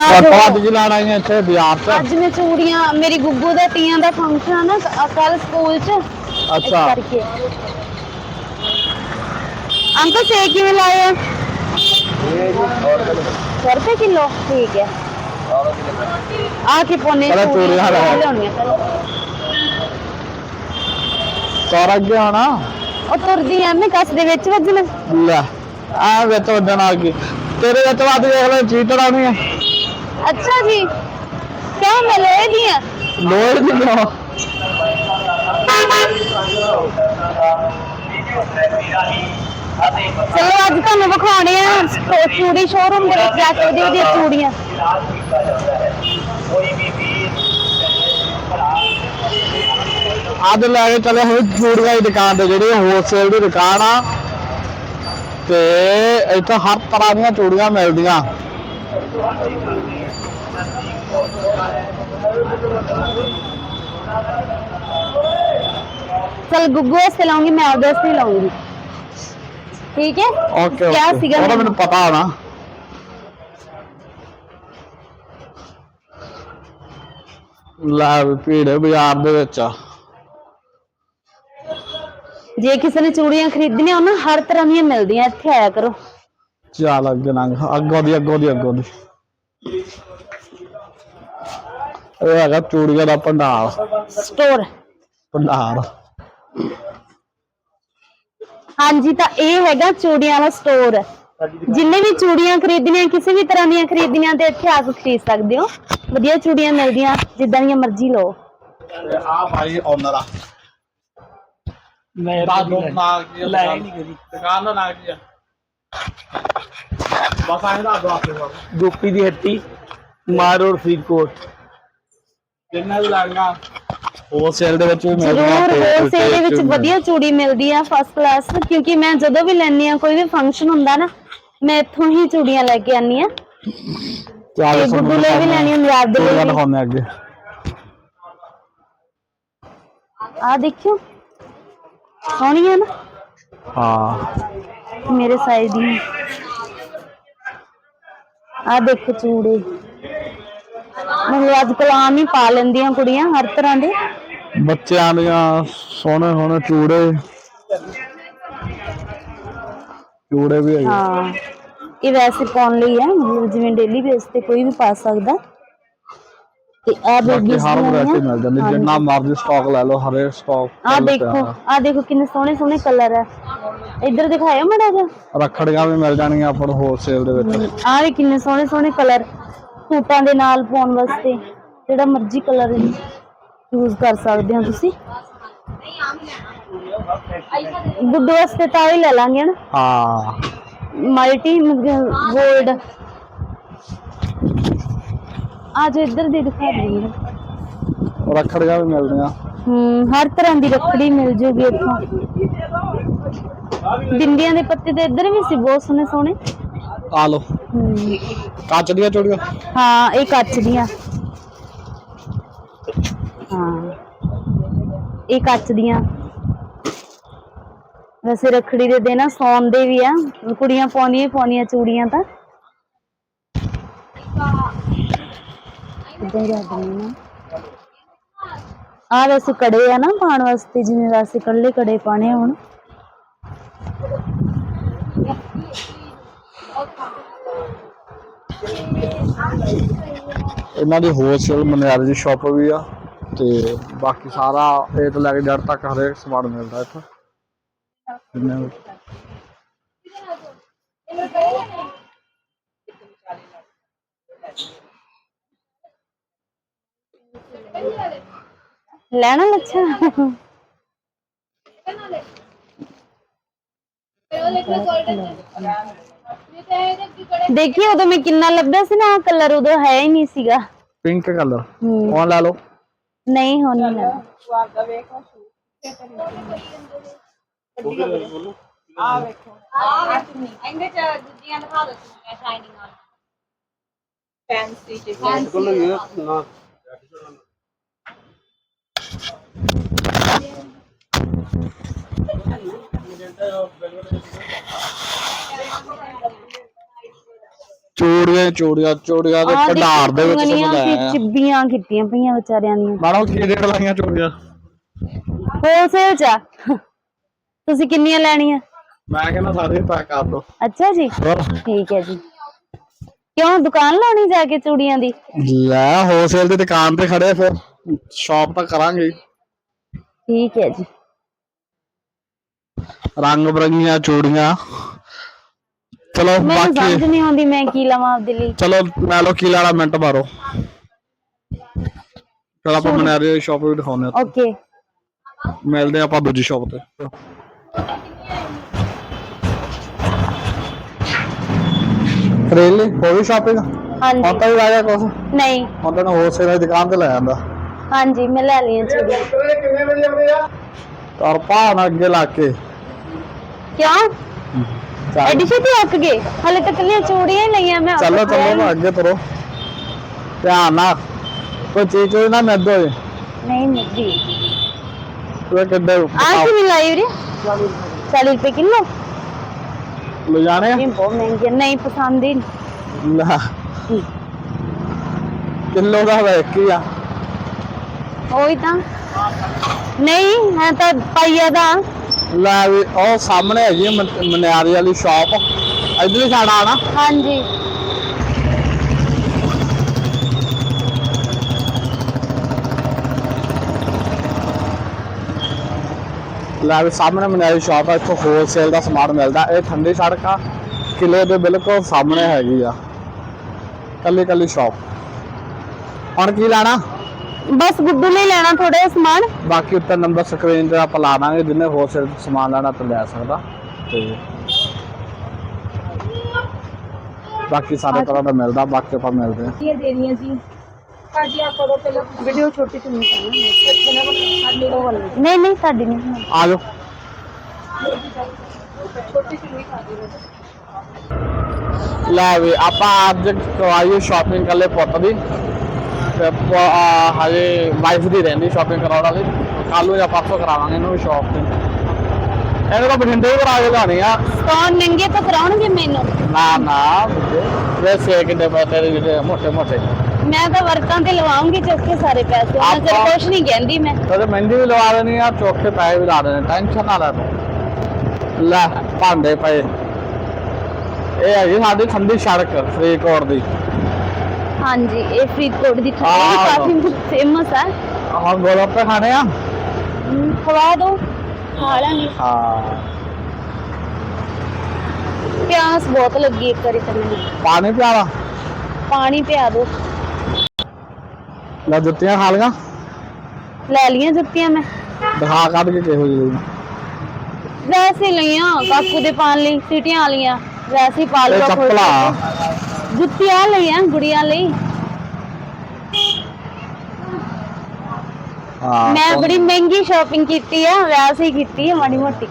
ਅੱਜ ਜੀ ਲਾਣਾ ਹੈ ਇੱਥੇ ਬਾਜ਼ਾਰ 'ਚ। ਅੱਜ ਮੈਂ ਚੂੜੀਆਂ ਮੇਰੀ ਗੁੱਗੂ ਦਾ ਤੀਆਂ ਦਾ ਫੰਕਸ਼ਨ ਆ ਨਾ ਕੱਲ ਸਕੂਲ 'ਚ। ਇਸ ਅੱਛਾ। ਕਰਕੇ। ਅੰਕਲ ਸੇ ਕਿਵੇਂ ਲਾਏ ਆ? 100 ਰੁਪਏ ਕਿਲੋ ਠੀਕ ਹੈ। ਆ ਕੇ ਪੋਨੇ ਪਹਿਲਾਂ ਚੂੜੀਆਂ ਲਾਓ। ਲਿਆਉਣੀਆਂ ਪਹਿਲਾਂ। ਸਾਰਾ ਅੱਗੇ ਆਣਾ ਉਹ ਤੁਰਦੀ ਐ ਮੈਂ ਕੱਸ ਦੇ ਵਿੱਚ ਵੱਜਣ। ਲੈ ਆ ਵਿੱਚ ਵੱਜਣ ਆ ਗਈ। ਤੇਰੇ ਵਿੱਚ ਵੱਜ ਦੇਖ ਲੈ ਚੀਟਰ ਆਉਣੀ ਹੈ ਅੱਛਾ ਜੀ। ਕਿਉਂ ਮੈਂ ਲੋਏ ਦੀ ਆ? ਲੋੜ ਨਹੀਂ ਕਿਉਂ ਚਲੋ ਅੱਜ ਤੁਹਾਨੂੰ ਵਿਖਾਉਣੇ ਆ ਸਟੋ- ਚੂੜੀ ਸ਼ੋਰੂਮ ਦੇ ਵਿੱਚ ਜਾ ਕੇ ਉਹਦੀ ਉਹਦੀ ਚੂੜੀਆਂ। ਅੱਜ ਲੈ ਕੇ ਚੱਲੇ ਹੋਏ ਚੂੜੀਆਂ ਦੀ ਦੁਕਾਨ ਤੇ ਜਿਹੜੀ ਹੋਲਸੇਲ ਦੀ ਦੁਕਾਨ ਆ। ਤੇ ਇੱਥੇ ਹਰ ਤਰ੍ਹਾਂ ਦੀਆਂ ਚੂੜੀਆਂ ਮਿਲਦੀਆਂ। ਚਲ ਗੁੱਗੂ ਵਾਸਤੇ ਲਾਉਂਗੀ ਮੈਂ ਆਪਦੇ ਵਾਸਤੇ ਲਾਉਂਗੀ। ਠੀਕ ਹੈ? Okay okay. ਸੀਗਾ ਉਹਦਾ ਮੈਨੂੰ? ਪਤਾ ਹੋਣਾ ਲੈ ਵੀ ਭੀੜ ਹੈ ਬਾਜ਼ਾਰ ਦੇ ਵਿੱਚ। ਜੇ ਕਿਸੇ ਨੇ ਚੂੜੀਆਂ ਖਰੀਦਣੀਆਂ ਉਹਨਾਂ ਹਰ ਤਰ੍ਹਾਂ ਦੀਆਂ ਮਿਲਦੀਆਂ ਇੱਥੇ ਆਇਆ ਕਰੋ। ਚੱਲ ਅੱਗੇ ਲੰਘ। ਅੱਗੋਂ ਦੀ ਅੱਗੋਂ ਦੀ ਅੱਗੋਂ ਦੀ। ਇਹ ਹੈਗਾ ਚੂੜੀਆਂ ਦਾ ਭੰਡਾਰ। ਸਟੋਰ ਭੰਡਾਰ। ਹਾਂਜੀ ਤਾਂ ਇਹ ਹੈਗਾ ਚੂੜੀਆਂ ਵਾਲਾ ਸਟੋਰ ਜਿੰਨੇ ਵੀ ਚੂੜੀਆਂ ਖਰੀਦਣੀਆਂ ਕਿਸੇ ਵੀ ਤਰ੍ਹਾਂ ਦੀਆਂ ਖਰੀਦਣੀਆਂ ਤੇ ਇੱਥੇ ਆ ਕੇ ਖਰੀਦ ਸਕਦੇ ਹੋ। ਵਧੀਆ ਚੂੜੀਆਂ ਮਿਲਦੀਆਂ ਜਿੱਦਾਂ ਦੀਆਂ ਮਰਜ਼ੀ ਲਓ। ਆ ਭਾਈ ਓਨਰ ਆ। ਮੈਂ ਦਾ ਦੋ ਨਾਗ ਜੀ ਲੈ ਨਹੀਂ ਕਰੀ ਦੁਕਾਨ ਦਾ ਨਾਗ ਜੀ ਆ? ਬਸ ਆਏ ਦਾ ਦੋ ਆਪੇ ਗੋਪੀ ਦੀ ਹੱਟੀ ਮਾਰੋੜ ਫਰੀਦਕੋਟ। ਜਿੰਨਾ ਵੀ ਲਾਂਗਾ। ਹੋਲਸੇਲ ਦੇ ਵਿੱਚ ਵੀ ਮਿਲਦੀਆਂ ਜ਼ਰੂਰ ਤੇ ਹੋਲਸੇਲ ਦੇ ਵਿੱਚ ਵਧੀਆ ਚੂੜੀ ਮਿਲਦੀ ਆ ਫਸਟ ਕਲਾਸ ਕਿਉਂਕਿ ਮੈਂ ਜਦੋਂ ਵੀ ਲੈਣੀ ਆ ਕੋਈ ਵੀ ਫੰਕਸ਼ਨ ਹੁੰਦਾ ਨਾ ਮੈਂ ਇੱਥੋਂ ਹੀ ਚੂੜੀਆਂ ਲੈ ਕੇ ਆਨੀ ਆ। ਤੁਹਾਨੂੰ ਗੁੱਗੂ ਲਈ ਵੀ ਲੈਣੀ ਆ, ਲਈ ਵੀ। ਦਿਖਾਉਂਦੇ ਅੱਗੇ। ਆ ਦੇਖਿਓ। ਸੋਹਣੀਆਂ ਨਾ। ਹਾਂ। ਮੇਰੇ ਸਾਈਜ਼ ਦੀ ਆ ਦੇਖੋ ਚੂੜੇ। ਮੈਨੂੰ ਅੱਜ ਕੱਲ੍ਹ ਆਮ ਹੀ ਪਾ ਲੈਂਦੀਆਂ ਕੁੜੀਆਂ ਹਰ ਤਰ੍ਹਾਂ ਦੇ। ਬੱਚਿਆਂ ਦੀਆਂ ਸੋਹਣੇ ਸੋਹਣੇ ਚੂੜੇ। ਚੂੜੇ ਵੀ ਹੈਗੇ। ਹਾਂ ਇਹ ਵੈਸੇ ਪਾਉਣ ਲਈ ਹੈ ਮਤਲਬ ਜਿਵੇਂ ਡੇਲੀ ਬੇਸ ਤੇ ਕੋਈ ਵੀ ਪਾ ਸਕਦਾ। ਤੇ ਆ ਬਾਕੀ ਬੇਬੀਜ਼ ਹਰ ਵੈਰਾਈਟੀ ਦੀਆਂ ਮਿਲ ਜਾਂਦੀ ਜਿੰਨਾ ਮਰਜ਼ੀ ਸਟਾਕ ਲੈ ਲਓ ਹਰੇ ਸਟਾਕ ਆ ਦੇਖੋ ਆ ਦੇਖੋ ਕਿੰਨੇ ਸੋਹਣੇ ਸੋਹਣੇ ਕਲਰ ਹੈ। ਇੱਧਰ ਦਿਖਾਇਓ ਮੜਾ ਜਿਹਾ। ਰੱਖੜੀਆਂ ਵੀ ਮਿਲ ਜਾਣਗੀਆਂ ਆਪਾਂ ਨੂੰ ਹੋਲਸੇਲ ਦੇ ਵਿੱਚ। ਆ ਵੀ ਕਿੰਨੇ ਸੋਹਣੇ ਸੋਹਣੇ ਕਲਰ ਸੂਟਾਂ ਦੇ ਨਾਲ ਪਾਉਣ ਵਾਸਤੇ ਜਿਹੜਾ ਮਰਜ਼ੀ ਕਲਰ ਯੂਜ਼ ਕਰ ਸਕਦੇ ਹੋ ਤੁਸੀਂ। ਗੁੱਡ ਵਾਸਤੇ ਤਾਂ ਹੀ ਲੈ ਲਾਂਗੇ ਨਾ ਹਾਂ। ਮਲਟੀ ਗੋਲਡ ਆ ਜੋ ਇੱਧਰ ਦੀ ਦਿਖਾ ਰਹੀ ਹੈ ਰੱਖੜੀਆਂ ਵੀ ਮਿਲਦੀਆਂ। ਹੂੰ ਹਰ ਤਰ੍ਹਾਂ ਦੀ ਰੱਖੜੀ ਮਿਲ ਜੂਗੀ ਇੱਥੋਂ। ਬਿੰਦੀਆਂ ਦੇ ਪੱਤੇ ਤੇ ਇੱਧਰ ਵੀ ਸੀ ਬਹੁਤ ਸੋਹਣੇ ਸੋਹਣੇ ਆ ਲਓ। ਹੂੰ ਕੱਚ ਦੀਆਂ ਚੂੜੀਆਂ? ਹਾਂ, ਇਹ ਕੱਚ ਦੀਆਂ। ਹਾਂ। ਇਹ ਕੱਚ ਦੀਆਂ। ਵੈਸੇ ਰੱਖੜੀ ਦੇ ਦਿਨ ਸੌਣ ਦੇ ਵੀ ਆ। ਕੁੜੀਆਂ ਪਾਉਂਦੀਆਂ ਹੀ ਪਾਉਂਦੀਆਂ ਚੂੜੀਆਂ ਤਾਂ। ਇਦਾਂ ਹੀ ਰੱਖਦੀਆਂ ਆ। ਵੈਸੇ ਕੜੇ ਆ ਨਾ ਪਾਉਣ ਵਾਸਤੇ, ਜਿਵੇਂ ਵੈਸੇ ਕੱਲੇ ਕੜੇ ਪਾਣੇ ਹੁਣ। ਇਹਨਾਂ ਦੀ ਹੋਲਸੇਲ ਮਨਿਆਰੀ ਦੀ ਸ਼ਾਪ ਵੀ ਆ ਤੇ ਬਾਕੀ ਸਾਰਾ ਏ ਤੋਂ ਲੈ ਕੇ ਜੜ ਤੱਕ ਹਰੇਕ ਸਮਾਨ ਮਿਲਦਾ ਇੱਥੇ। ਜਿੰਨੇ ਲੈਣਾ ਲੱਛਾ ਦੇਖੀ ਉਦੋਂ ਮੈਂ ਕਿੰਨਾ ਲੱਭਿਆ ਸੀ ਨਾ ਕਲਰ ਉਦੋਂ ਹੈ ਹੀ ਨਹੀਂ ਸੀਗਾ। ਪਿੰਕ ਕਲਰ ਹੂੰ। ਕੌਣ ਲੈ ਲਓ। ਨਹੀਂ ਹੁਣ ਨਹੀਂ ਲੈਣਾ ਇਹਦੇ ਚ ਦੂਜੀਆਂ ਦਿਖਾ ਦੋ ਸ਼ਾਈਨਿੰਗ ਵਾਲੀ ਫੈਂਸੀ ਚ ਚੂੜੀਆਂ ਚੂੜੀਆਂ ਚੂੜੀਆਂ ਦੇ ਭੰਡਾਰ ਦੇ ਵਿੱਚ ਲਾਇਆ ਚਿੱਬੀਆਂ ਕੀਤੀਆਂ ਪਈਆਂ ਵਿਚਾਰਿਆਂ ਦੀਆਂ। ਕੀ ਰੇਟ ਲਾਈਆਂ ਚੂੜੀਆਂ? ਹੋਲਸੇਲ ਚ। ਤੁਸੀਂ ਕਿੰਨੀਆਂ ਲੈਣੀਆਂ? ਮੈਂ ਕਹਿੰਦਾ ਸਾਰੇ ਪੈਕ ਕਰ ਦੋ। ਅੱਛਾ ਜੀ ਠੀਕ ਹੈ ਜੀ। ਕਿਉਂ ਦੁਕਾਨ ਲਾਉਣੀ ਜਾ ਕੇ ਚੂੜੀਆਂ ਦੀ? ਲੈ ਹੋਲਸੇਲ ਦੀ ਦੁਕਾਨ ਤੇ ਖੜੇ ਫਿਰ। ਸ਼ਾਪ ਤਾਂ ਕਰਾਂਗੇ। ਠੀਕ ਹੈ ਜੀ। ਰੰਗ ਬਰੰਗੀਆਂ ਚੂੜੀਆਂ। ਚਲੋ ਮੈਨੂੰ ਸਮਝ ਬਾਕੀ ਨਹੀਂ ਆਉਂਦੀ ਮੈਂ ਕੀ ਲਵਾਂ ਆਪਦੇ ਲਈ। ਚਲੋ ਲੈ ਲਓ ਕੀ ਲੈਣਾ ਮਿੰਟ ਮਾਰੋ। ਚਲ ਆਪਾਂ ਮਨਾਰੇ ਸ਼ਾਪ ਵੀ ਦਿਖਾਉਂਦੇ ਆ ਓਕੇ। ਮਿਲਦੇ ਆ ਆਪਾਂ ਦੂਜੀ ਸ਼ਾਪ ਤੇ। ਰੇਲੀ ਕੋਈ ਸ਼ਾਪਿੰਗ ਹਾਂਜੀ। ਹੁਣ ਤਾਂ ਹੀ ਆਇਆ ਕੁਛ? ਨਹੀਂ। ਹੁਣ ਤਾਂ ਹੋਲਸੇਲ ਦੀ ਦੁਕਾਨ ਤੇ ਲੈ ਜਾਂਦਾ ਹਾਂਜੀ ਮੈਂ ਲੈ ਲਈਆਂ ਚੂੜੀਆਂ ਔਰ ਭਾਣ ਅੱਗੇ ਲਾ ਕੇ। ਕਿਉਂ? ਐਡੀ ਛੇਤੀ ਅੱਕ ਗਏ। ਹਲੇ ਤੱਕ ਲੀਆਂ ਚੂੜੀਆਂ ਹੀ ਲਈਆਂ ਮੈਂ ਚਲੋ ਚਲੋ ਨਾ। ਅੱਗੇ ਤੁਰੋ। ਧਿਆਨ ਨਾਲ। ਕੋਈ ਚੀਜ਼ ਚੋਂ ਨਾ ਮਿਲ ਹੋਏ ਨਹੀਂ ਮਿਲਦੀ। ਉਹ ਕਿੱਡੇ ਆ ਕੀ ਮਿਲਾਈ ਵੀਰੇ? 40 ਰੁਪਏ ਕਿਲੋ? ਲੈ ਜਾਣੇ ਆ? ਇਹ ਬਹੁਤ ਮਹਿੰਗੀ ਹੈ। ਨਹੀਂ ਪਸੰਦ ਹੀ ਨਹੀਂ। ਦਾ ਹੋਇਆ ਇੱਕ ਹੀ ਆ। ਉਹੀ ਤਾਂ। ਨਹੀਂ ਹੈ ਤਾਂ ਪਾਈਆ ਦਾ। ਲੈ ਵੀ ਉਹ ਸਾਹਮਣੇ ਹੈਗੀ ਆ ਮਨ- ਮਨਿਆਰੀ ਵਾਲੀ ਸ਼ਾਪ ਇਧਰਲੀ ਸਾਈਡ ਆਣਾ ਹਾਂਜੀ। ਲੈ ਵੀ ਸਾਹਮਣੇ ਮਨਿਆਰੀ ਸ਼ਾਪ ਆ ਇੱਥੋਂ ਹੋਲਸੇਲ ਦਾ ਸਮਾਨ ਮਿਲਦਾ। ਇਹ ਠੰਡੀ ਸੜਕ ਆ ਕਿਲੇ ਦੇ ਬਿਲਕੁਲ ਸਾਹਮਣੇ ਹੈਗੀ ਆ। ਕੱਲੀ ਕੱਲੀ ਸ਼ਾਪ ਹੁਣ ਕੀ ਲੈਣਾ? ਬਸ ਗੁੱਡੂ ਲਈ ਲੈਣਾ ਥੋੜਾ ਜਿਹਾ ਸਮਾਨ ਬਾਕੀ ਉੱਤੇ ਨੰਬਰ ਸਕਰੀਨ ਤੇ ਆਪਾਂ ਲਾ ਦਾਂਗੇ ਜਿੰਨੇ ਹੋਲਸੇਲ ਸਮਾਨ ਲੈਣਾ ਤਾਂ ਲੈ ਸਕਦਾ ਤੇ ਬਾਕੀ ਸਾਰੇ ਤਰ੍ਹਾਂ ਦਾ ਮਿਲਦਾ ਬਾਕੀ ਆਪਾਂ ਮਿਲਦੇ ਆ ये दे रही जी काटिया करो पहले ਵੀਡੀਓ ਛੋਟੀ ਤੋਂ ਨਹੀਂ छोटी ਨਹੀਂ ਨਹੀਂ ਸਾਡੀ ਨਹੀਂ ਆ ਜਾਓ चुन्नी खा दी ਲੈ ਵੀ ਆਪਾਂ ਅੱਜ ਕਰਵਾਈਏ ਸ਼ਾਪਿੰਗ ਕੱਲੇ ਪੁੱਤ ਦੀ ਤੇ ਪ- ਆ, ਹਜੇ ਵਾਈਫ ਦੀ ਰਹਿੰਦੀ ਸ਼ਾਪਿੰਗ ਕਰਾਉਣ ਵਾਲੀ। ਕੱਲ ਨੂੰ ਜਾਂ ਪਰਸੋਂ ਕਰਾਵਾਂਗੇ ਇਹਨੂੰ ਵੀ ਸ਼ਾਪ ਤੇ। ਇਹਨੂੰ ਤਾਂ ਬਠਿੰਡੇ ਹੀ ਕਰਾ ਕੇ ਲਾਣੀ ਆ। ਕੌਣ ਨੰਗੇ ਤਾਂ ਕਰਾਉਣਗੇ ਮੈਨੂੰ। ਨਾ ਨਾ ਵੇ ਸੇ ਕਿੰਨੇ ਪੈ ਤੇਰੇ ਜਿਹੜੇ ਮੋਟੇ ਮੋਟੇ। ਮੈਂ ਤਾਂ ਵਰਕਾਂ ਤੇ ਲਵਾਉਂਗੀ ਚੌਕੇ ਸਾਰੇ ਪੈਸੇ। ਉਹਨਾਂ ਚਿਰ ਆਪਾਂ- ਕੁਛ ਨਹੀਂ ਕਹਿੰਦੀ ਮੈਂ। ਤੇ ਮਹਿੰਦੀ ਵੀ ਲਵਾ ਦੇਣੀ ਆ ਚੋਖੇ ਪੈਸੇ ਵੀ ਲਾ ਦੇਣੇ। ਟੈਨਸ਼ਨ ਨਾ ਲੈ ਤੂੰ। ਲੈ ਭਾਂਡੇ ਪਏ। ਇਹ ਸਾਡੀ ਠੰਡੀ ਸੜਕ ਫਰੀਦਕੋਟ ਦੀ। ਹਾਂਜੀ ਇਹ ਫਰੀਦਕੋਟ ਦੀ ਆਹ। ਠੰਡੀ ਕਾਫੀ ਫੇਮਸ ਹੈ। ਹੁਣ ਗੋਲਗੱਪੇ ਖਾਣੇ ਆ? ਹਮ, ਖਵਾ ਦੋ। ਖਾ ਲਾਂਗੇ। ਹਾਂ। ਪਿਆਸ ਬਹੁਤ ਲੱਗੀ ਇੱਕ ਵਾਰੀ ਤਾਂ ਮੈਨੂੰ। ਪਾਣੀ ਪਿਆਲਾ ਪਾਣੀ ਪਿਆ ਦੋ। ਲੈ ਜੁੱਤੀਆਂ ਖਾ ਲੀਆਂ ਲੈ ਲੀਆਂ ਜੁੱਤੀਆਂ ਮੈਂ। ਦਿਖਾ ਕੱਢ ਕੇ ਕਿਹੋ ਜਿਹੀ ਲਈ ਵੈਸੇ ਲਈਆਂ ਕਾਕੂ ਦੇ ਪਾਣ ਲਈ ਸੀਟੀਆਂ ਵਾਲੀਆਂ। ਵੈਸੇ ਹੀ ਪਾ ਇਹ ਲੂਗਾ ਖੁਸ਼ ਹੋ ਚੱਪਲਾ ਕੇ। ਜੁੱਤੀਆਂ ਲਈਆਂ ਗੁੜੀਆਂ ਲਈ ਹਾਂ ਮੈਂ ਕੌਣ- ਬੜੀ ਮਹਿੰਗੀ ਸ਼ਾਪਿੰਗ ਕੀਤੀ ਆ ਵੈਸੇ ਹੀ ਕੀਤੀ ਆ ਮਾੜੀ ਮੋਟੀ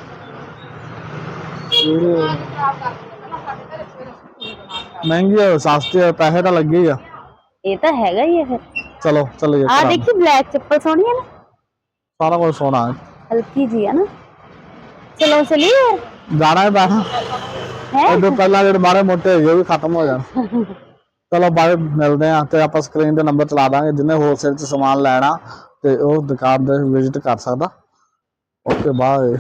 ਮਹਿੰਗੀ ਆ ਸਸਤੀ ਆ ਪੈਸੇ ਤਾਂ ਲੱਗੇ ਹੀ ਆ ਇਹ ਤਾਂ ਹੈਗਾ ਹੀ ਆ ਫਿਰ ਚਲੋ ਚੱਲੀਏ ਆ ਘਰਾਂ। ਦੇਖੀ ਬਲੈਕ ਚੱਪਲ ਸੋਹਣੀ ਹੈ ਨਾ ਸਾਰਾ ਕੁਝ ਸੋਹਣਾ ਹੈ ਹਲਕੀ ਜੀ ਹੈ ਇਹਦੇ ਪਹਿਲਾਂ ਜਿਹੜੇ ਮਾੜੇ ਮੋਟੇ ਹੈਗੇ ਉਹ ਵੀ ਖਤਮ ਹੋ ਜਾਣ। ਚਲੋ ਬਾਅਦ ਮਿਲਦੇ ਆ ਤੇ ਆਪਾਂ ਸਕਰੀਨ ਤੇ ਨੰਬਰ ਚਲਾ ਦਾਂਗੇ ਜਿਹਨੇ ਹੋਲਸੇਲ ਚ ਸਮਾਨ ਲੈਣਾ ਤੇ ਉਹ ਦੁਕਾਨ ਤੇ ਵਿਜ਼ਿਟ ਕਰ ਸਕਦਾ। Okay bye